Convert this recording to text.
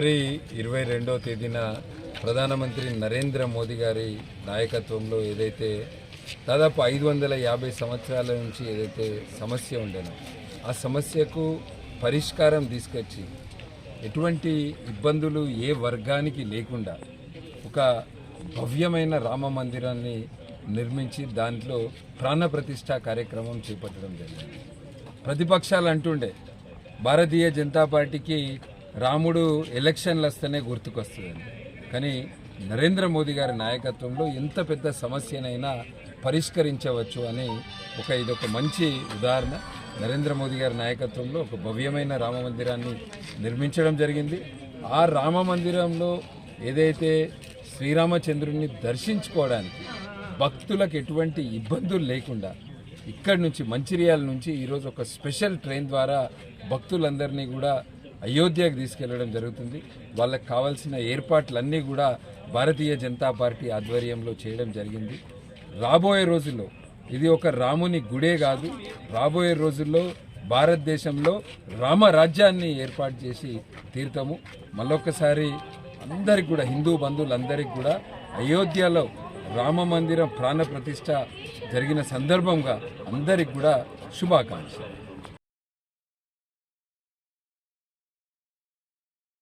జనవరి ఇరవై రెండవ తేదీన ప్రధానమంత్రి నరేంద్ర మోదీ గారి నాయకత్వంలో ఏదైతే దాదాపు ఐదు వందల యాభై సంవత్సరాల నుంచి ఏదైతే సమస్య ఉండేనో ఆ సమస్యకు పరిష్కారం తీసుకొచ్చి ఎటువంటి ఇబ్బందులు ఏ వర్గానికి లేకుండా ఒక భవ్యమైన రామ మందిరాన్ని నిర్మించి దాంట్లో ప్రాణప్రతిష్ఠ కార్యక్రమం చేపట్టడం జరిగింది. ప్రతిపక్షాలు అంటుండే భారతీయ జనతా పార్టీకి రాముడు ఎలక్షన్లు వస్తేనే గుర్తుకొస్తుందండి. కానీ నరేంద్ర మోదీ గారి నాయకత్వంలో ఎంత పెద్ద సమస్యనైనా పరిష్కరించవచ్చు అని ఒక ఇదొక మంచి ఉదాహరణ. నరేంద్ర మోదీ గారి నాయకత్వంలో ఒక భవ్యమైన రామ మందిరాన్ని నిర్మించడం జరిగింది. ఆ రామ మందిరంలో ఏదైతే శ్రీరామచంద్రుడిని దర్శించుకోవడానికి భక్తులకు ఎటువంటి ఇబ్బందులు లేకుండా ఇక్కడి నుంచి మంచిర్యాల నుంచి ఈరోజు ఒక స్పెషల్ ట్రైన్ ద్వారా భక్తులందరినీ కూడా అయోధ్యకు తీసుకెళ్ళడం జరుగుతుంది. వాళ్ళకి కావాల్సిన ఏర్పాట్లన్నీ కూడా భారతీయ జనతా పార్టీ ఆధ్వర్యంలో చేయడం జరిగింది. రాబోయే రోజుల్లో ఇది ఒక రాముని గుడే కాదు. రాబోయే రోజుల్లో భారతదేశంలో రామరాజ్యాన్ని ఏర్పాటు చేసి తీర్థము మళ్ళొకసారి అందరికి కూడా హిందూ బంధువులందరికీ కూడా అయోధ్యలో రామ మందిరం ప్రాణప్రతిష్ట జరిగిన సందర్భంగా అందరికి కూడా శుభాకాంక్షలు.